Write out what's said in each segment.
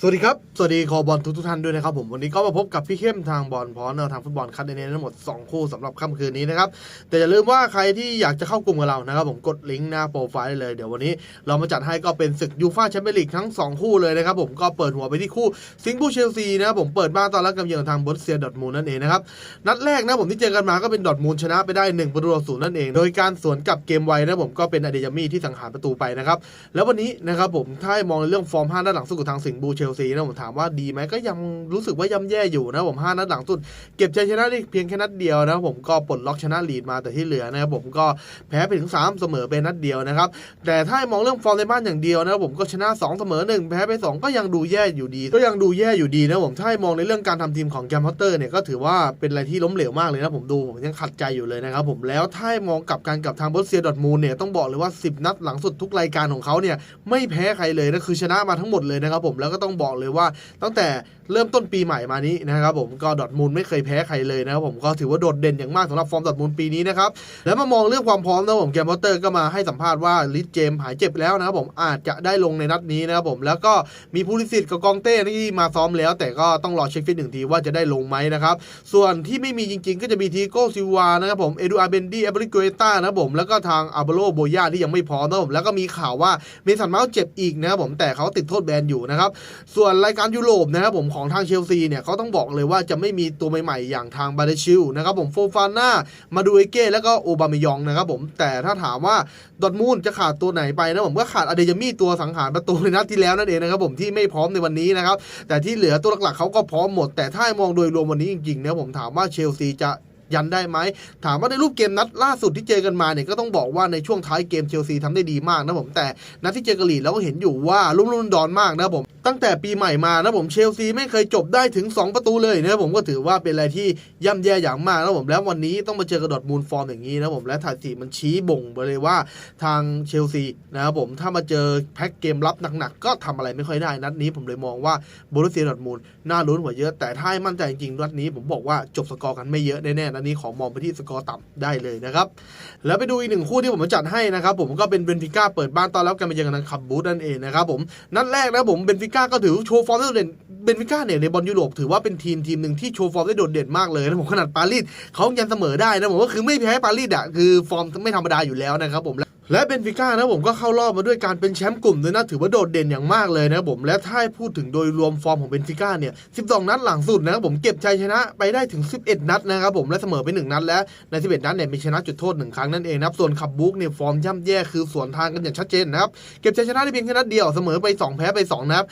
สวัสดีครับ สวัสดีคอบอลทุกทุกท่านด้วยนะครับผมวันนี้ก็มาพบกับพี่เข้มทางบอลพร้อมแนวทางฟุตบอลคัดในทั้งหมด 2 คู่สำหรับค่ำคืนนี้นะครับ แต่อย่าลืมว่าใครที่อยากจะเข้ากลุ่มกับเรานะครับผมกดลิงก์หน้าโปรไฟล์ได้เลยเดี๋ยววันนี้เรามาจัดให้ก็เป็นศึกยูฟ่าแชมเปี้ยนลีกทั้ง 2 คู่เลยนะครับผมก็เปิดหัวไปที่คู่ซิงค์บูเชลซีนะครับผมเปิดบ้านตอนรับกำเยือนทางบอสเซียดอทมูลนั่นเองนะครับนัดแรกนะผมที่เจอกันมาก็เป็นดอทมูลชนะไปได้1ประตูต่อศูนย์นั่นเอง โดยการสวนกับเกมไวนะผมก็เป็นอเดยามีที่สังหารประตูไปนะครับแล้ววันนี้นะครับผมถ้ามองในเรื่องฟอร์ม5นัดหลังสุดของทางสิงห์บูเชลซีนะผมถามว่าดีไหมก็ยังรู้สึกว่าย่ำแย่อยู่นะผม5นัดหลังสุด เก็บชัยชนะได้เพียงแค่นัดเดียวนะผมก็ปลดล็อกชนะลีดมาแต่ที่เหลือนะครับผมก็แพ้ไปถึง 3 เสมอเป็นนัดเดียวนะครับแต่ถ้ามองเรื่องฟอร์มในบ้านอย่างเดียวนะครับผมก็ชนะ 2 เสมอ 1 แพ้ไป 2 ก็ยังดูแย่อยู่ดี ก็ยังดูแย่อยู่ดีนะผมถ้ามองในเรื่องการทำทีมของแกมพอตเตอร์เนี่ยก็ถือว่าเป็นอะไรที่ล้มเหลวมากเลยนะผมดูผมยังขัดใจอยู่เลยนะครับผมแล้วถ้ามองกลับการกับทางบอสเซียดอทมูลเนี่ยต้องบอกเลยว่า 10 นัดหลังสุดทุกรายการของเขาเนี่ยไม่แพ้ใครเลยนะคือชนะมาทั้งหมดเลยนะครับผมแล้วก็ต้องบอกเลยว่า ตั้งแต่เริ่มต้นปีใหม่มานี้นะครับผมก็ดอทมูลไม่เคยแพ้ใครเลยนะครับผมก็ถือว่าโดดเด่นอย่างมากสำหรับฟอร์มดอทมูลปีนี้นะครับแล้วมามองเรื่องความพร้อมนะครับผมแกมพอตเตอร์ก็มาให้สัมภาษณ์ว่าลิสเจมส์หายเจ็บแล้วนะครับผมอาจจะได้ลงในนัดนี้นะครับผมแล้วก็มีพูลิสิตกับกองเต้ที่มาซ้อมแล้ว แต่ก็ต้องรอเช็คฟิตหนึ่งทีว่าจะได้ลงไหมนะครับส่วนที่ไม่มีจริง ๆ ก็จะมีทีโก้ซิวานะครับผมเอดูอาร์เบนดี้เอเบริกเอต้านะครับผมแล้วก็ทางอาร์เบโลโบยาที่ยังไม่พร้อมนะครับผมแล้วก็มีข่าวว่าเมสันเมาส์เจ็บอีกนะครับผมแต่เขาติดโทษแบนอยู่นะครับส่วนรายการยุโรปนะครับผมของทางเชลซีเนี่ยเขาต้องบอกเลยว่าจะไม่มีตัวใหม่ๆ อย่างทางบาเดชิลนะครับผมโฟฟาน่ามาดูเอเก้แล้วก็โอบามยองนะครับผมแต่ถ้าถามว่าดอทมูลจะขาดตัวไหนไปนะผมก็ขาดอเดยามีตัวสังหารประตูในนัดที่แล้วนั่นเองนะครับผมที่ไม่พร้อมในวันนี้นะครับแต่ที่เหลือตัวหลักๆเขาก็พร้อมหมด แต่ถ้ามองโดยรวมวันนี้จริงๆนะผมถามว่าเชลซีจะ ยันได้ไหม ถามว่าในรูปเกมนัดล่าสุดที่เจอกันมาเนี่ยก็ต้องบอกว่าในช่วงท้ายเกมเชลซีทำได้ดีมากนะผมแต่นัดที่เจอกบลีเราก็เห็นอยู่ว่าลุ่มลุ่มดอนมากนะผมตั้งแต่ปีใหม่มานะผมเชลซีไม่เคยจบได้ถึง 2 ประตูเลยนะผมก็ถือว่าเป็นอะไรที่ย่ำแย่อย่างมากนะผมแล้ววันนี้ต้องมาเจอกระดอดมูลฟอร์มอย่างนี้นะผมและถ่ายสีมันชี้บ่งไปเลยว่าทางเชลซีนะครับผมถ้ามาเจอแพ็กเกมรับหนักๆก็ทำอะไรไม่ค่อยได้นัดนี้ผมเลยมองว่าบรุสเซียดอร์ทมูลน่าลุ้นกว่าเยอะแต่ถ้าให้มั่นใจจริงๆนัดนี้ผมบอกว่าจบสกอร์กันไม่เยอะแน่ๆนัอันนี้ขอมองไปที่สกอร์ต่ำได้เลยนะครับ แล้วไปดูอีกหนึ่งคู่ที่ผมจัดให้นะครับ ผมก็เป็นเบนฟิก้าเปิดบ้านตอนรับกันมาเยือนกันขับบูธนั่นเองนะครับผมนัดแรกนะผมเบนฟิก้าก็ถือโชว์ฟอร์มได้โดดเด่นเบนฟิก้าเนี่ยในบอลยุโรปถือว่าเป็นทีมทีมหนึ่งที่โชว์ฟอร์มได้โดดเด่นมากเลยนะผมขนาดปารีสเขายังเสมอได้นะผมก็คือไม่แพ้ปารีสอะคือฟอร์มไม่ธรรมดาอยู่แล้วนะครับผม และเบนฟิก้านะผมก็เข้ารอบมาด้วยการเป็นแชมป์กลุ่มด้วยนะถือว่าโดดเด่นอย่างมากเลยนะผมและถ้าพูดถึงโดยรวมฟอร์มของเบนฟิก้าเนี่ย 12 นัดหลังสุดนะครับผมเก็บชัยชนะไปได้ถึง 11 นัดนะครับผมและเสมอไป 1 นัดและใน 11 นัดเนี่ยมีชนะจุดโทษ 1 ครั้งนั่นเองนะครับส่วนขับบุ๊กเนี่ยฟอร์มย่ำแย่คือสวนทางกันอย่างชัดเจนนะครับเก็บชัยชนะได้เพียงแค่นัดเดียวเสมอไป 2 แพ้ไป2นะครับ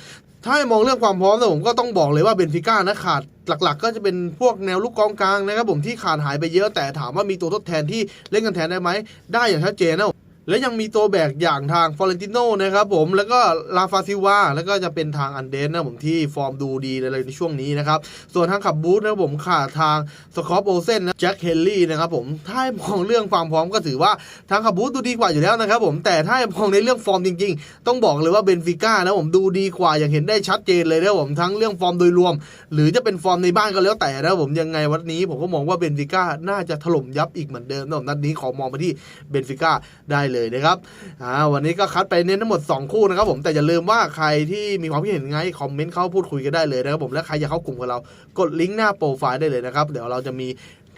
ถ้ามองเรื่องความพร้อมนะผมก็ต้องบอกเลยว่าเบนฟิก้านะขาดหลักๆ ก็จะเป็นพวกแนวลูกกองกลางนะครับผมที่ขาดหายไปเยอะแต่ถามว่ามีตัวทดแทนที่เล่นกันแทนได้ไหมได้อย่างชัดเจนนะ และยังมีตัวแบกอย่างทางฟอเรนติโนนะครับผมแล้วก็ลาฟาซิวาแล้วก็จะเป็นทางอันเดนนะผมที่ฟอร์มดูดีเลยในช่วงนี้นะครับ ส่วนทางขับบูธนะผมขาดทางสกอปโอเซนนะแจ็คเฮนรี่นะครับผมถ้ามองเรื่องความพร้อมก็ถือว่าทางขับบูธดูดีกว่าอยู่แล้วนะครับผมแต่ถ้ามองในเรื่องฟอร์มจริง ๆ ต้องบอกเลยว่าเบนฟิก้านะผมดูดีกว่าอย่างเห็นได้ชัดเจนเลยนะผมทั้งเรื่องฟอร์มโดยรวม หรือจะเป็นฟอร์มในบ้านก็แล้วแต่นะผมยังไงวันนี้ผมก็มองว่าเบนฟิก้าน่าจะถล่มยับอีกเหมือนเดิมนะผมนัดนี้ขอมองไปที่เบนฟิก้าได้เลยนะครับอ่าวันนี้ก็คัดไปเน้นทั้งหมด 2 คู่นะครับผมแต่อย่าลืมว่าใครที่มีความคิดเห็นไงคอมเมนต์เข้าพูดคุยกันได้เลยนะครับผมและใครอยากเข้ากลุ่มกับเรากดลิงก์หน้าโปรไฟล์ได้เลยนะครับเดี๋ยวเราจะมี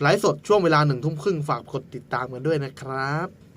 ไลฟ์สดช่วงเวลาหนึ่งทุ่มครึ่งฝากกดติดตามกันด้วยนะครับ